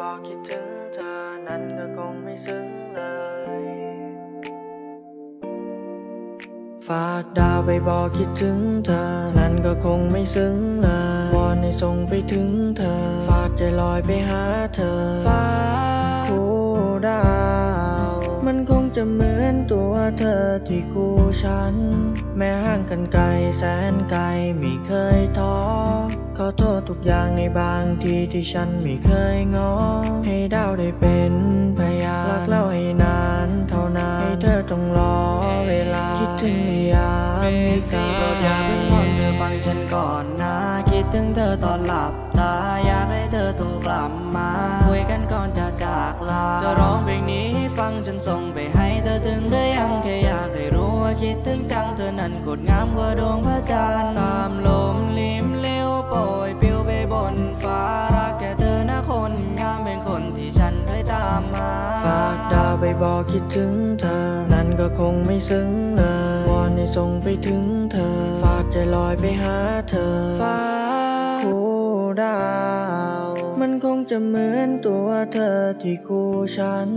บอกคิดถึงเธอนั้นก็คงไม่ซึ้งเลย ฝากดาวไปบอกคิดถึงเธอนั้นก็คงไม่ซึ้งเลยวอนให้ส่งไปถึงเธอ ฝากใจลอยไปหาเธอฝ้าคู่ดาว มันคงจะเหมือนตัวเธอที่คู่ฉัน แม้ห่างกันไกลแสนไกลไม่เคยท้อ ขอโทษทุกอย่างในบางทีที่ฉันไม่เคยง้อให้ดาวได้เป็นพยานรักเล่าให้นานเท่านานให้เธอต้องรอเวลา คิดถึงในยามมีกาโปรดอย่าเพิ่งนอนเธอฟังฉันก่อนนะ คิดถึงเธอตอนหลับตาอยากให้เธอโทรกลับมา คุยกันก่อนจะจากลา จะร้องเพลงนี้ให้ฟังฉันส่งไปให้เธอถึงหรือยังแค่อยากให้รู้ว่าคิดถึงจังเธอนั้นกดงามกว่าดวงพระจันทร์ตามลม บอกคิดถึงเธอ นั้นก็คงไม่ซึ้งเลยวอนให้ส่งไปถึงเธอ ฝากใจลอยไปหาเธอ ฟ้าคู่ดาว มันคงจะเหมือนตัวเธอที่คู่ฉัน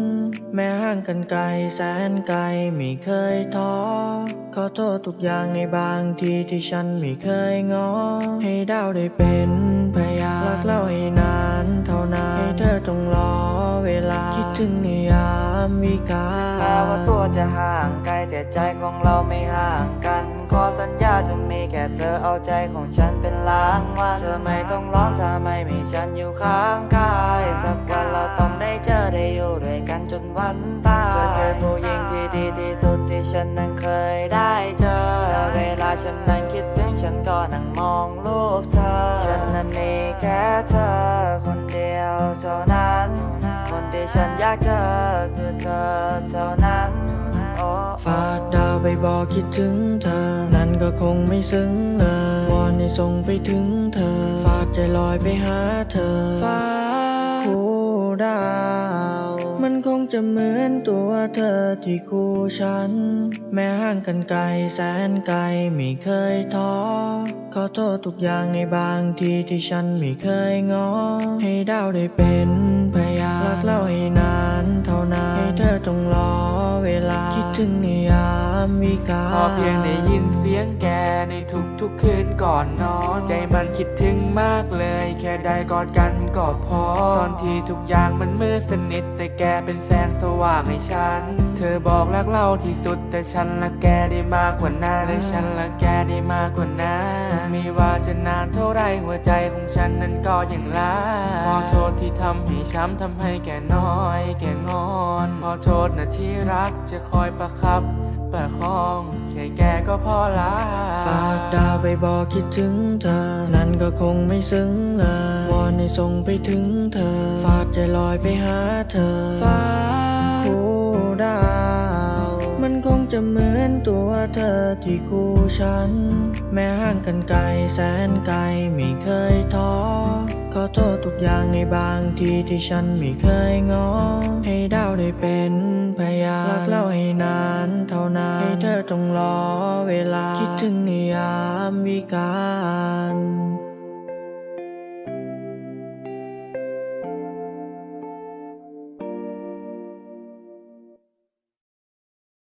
แม้ห่างกันไกลแสนไกลไม่เคยท้อ ขอโทษทุกอย่างในบางทีที่ฉันไม่เคยง้อให้ดาวได้เป็นพยานรักเล่าให้นานเท่านานให้เธอต้องรอเวลาคิดถึงในามวิกาแม้ว่าตัวจะห่างไกลแต่ใจของเราไม่ห่างกัน ขอสัญญาจะมีแค่เธอเอาใจของฉันเป็นล้างวันเธอไม่ต้องร้องถ้าไม่มีฉันอยู่ข้างกาย สักวันเราต้องได้เจอได้อยู่ด้วยกันจนวันตายเธอคือผู้หญิงที่ดีที่สุดที่ฉันนั้นเคยได้เจอเวลาฉันนั้นคิดถึงฉันก็นั่งมองรูปเธอ ฉันนั้นมีแค่เธอคน ฉันอยากเจอคือเธอเท่านั้นฝากดาวไปบอกคิดถึงเธอ นั้นก็คงไม่ซึ้งเลยวอนให้ส่งไปถึงเธอ ฝากใจลอยไปหาเธอฟ้าคู่ดาว มันคงจะเหมือนตัวเธอที่คู่ฉัน แม้ห่างกันไกลแสนไกลไม่เคยท้อขอโทษทุกอย่างในบางทีที่ฉันไม่เคยง้อให้ดาวได้เป็น ถึงในยามวิกาพอเพียงได้ยินเสียงแกในทุกๆคืนก่อนนอน ใจมันคิดถึงมากเลย แค่ได้กอดกันก็พอ ตอนที่ทุกอย่างมันมืดสนิท แต่แกเป็นแสงสว่างให้ฉัน เธอบอกรักเราที่สุด แต่ฉันละแกได้มากกว่านั้นแต่ฉันละแกได้มากกว่านั้น ไม่ว่าจะนานเท่าไรหัวใจของฉันนั้นก็ยังล้าขอโทษที่ทำให้ช้ำทำให้แกน้อย แกงอน ขอโทษนะที่รักจะคอยประคับ ประคองแค่แกก็พอละฝากดาวไปบอกคิดถึงเธอ นั้นก็คงไม่ซึ้งเลยวอนให้ส่งไปถึงเธอ ฝากใจลอยไปหาเธอฟ้าคู่ดาวมันคง จะเหมือนตัวเธอที่คู่ฉัน แม้ห่างกันไกลแสนไกลไม่เคยท้อขอโทษทุกอย่างในบางทีที่ฉันไม่เคยง้อให้ดาวได้เป็นพยานรักเล่าให้นานเท่านานให้เธอต้องรอเวลา คิดถึงในยามวิกาล